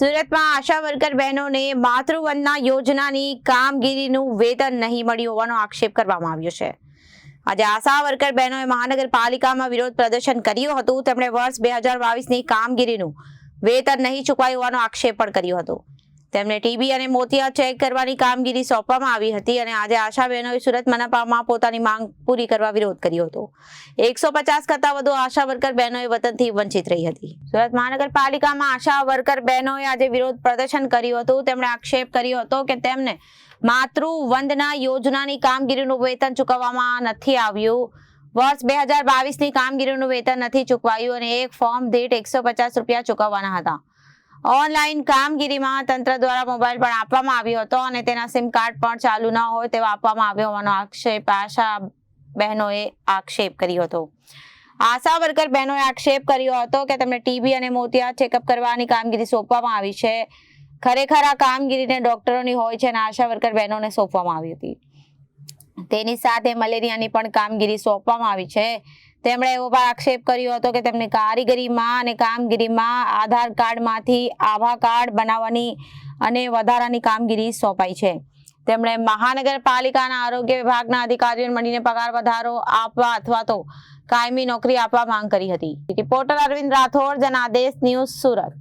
સુરતમાં આશા વર્કર બહેનોને માતૃવંદના યોજનાની કામગીરીનું વેતન નહીં મળ્યું હોવાનો આક્ષેપ કરવામાં આવ્યો છે. આજે આશા વર્કર બહેનોએ મહાનગરપાલિકામાં વિરોધ પ્રદર્શન કર્યું હતું. તેમણે વર્ષ બે હજાર બાવીસની કામગીરીનું વેતન નહીં ચૂકવાયું હોવાનો આક્ષેપ પણ કર્યો હતો. તેમને ટીબી અને મોતિયા ચેક કરવાની કામગીરી સોંપવામાં આવી હતી અને આજે આશા બહેનોએ સુરત મનપામાં પોતાની માંગ પૂરી કરવા વિરોધ કર્યો હતો. એકસો પચાસ કરતા વધુ આશા વર્કર બહેનોએ વતનથી વંચિત રહી હતી. સુરત મહાનગરપાલિકામાં આશા વર્કર બહેનોએ આજે વિરોધ પ્રદર્શન કર્યું હતું. તેમણે આક્ષેપ કર્યો હતો કે તેમને માતૃ વંદના યોજનાની કામગીરીનું વેતન ચૂકવવામાં નથી આવ્યું. વર્ષ બે હજાર બાવીસની કામગીરીનું વેતન નથી ચૂકવાયું અને એક ફોર્મ દીઠ એકસો પચાસ રૂપિયા ચૂકવવાના હતા. ઓનલાઈન કામગીરીમાં તંત્ર દ્વારા મોબાઈલ પણ આપવામાં આવ્યો હતો અને તેના સિમ કાર્ડ પણ ચાલુ ન હોય તેવા આપવામાં આવ્યો હોવાનો આક્ષેપ આશા બહેનોએ આક્ષેપ કર્યો હતો. આશા વર્કર બહેનોએ આક્ષેપ કર્યો હતો કે તેમને ટીબી અને મોતિયા ચેકઅપ કરવાની કામગીરી સોંપવામાં આવી છે. ખરેખર આ કામગીરીને ડોક્ટરોની હોય છે અને આશા વર્કર બહેનોને સોંપવામાં આવી હતી. તેની સાથે મલેરિયાની પણ કામગીરી સોંપવામાં આવી છે. તેમણે એવો પણ આક્ષેપ કર્યો હતો કે તેમની કારીગરીમાં અને કામગીરીમાં આધાર કાર્ડમાંથી આભા કાર્ડ બનાવવાની અને વધારાની કામગીરી સોંપાઈ છે. તેમણે મહાનગરપાલિકાના આરોગ્ય વિભાગના અધિકારીઓને મળીને પગાર વધારો આપવા અથવા તો કાયમી નોકરી આપવા માંગ કરી હતી. Reporter Arvind Rathod, Janadesh news Surat.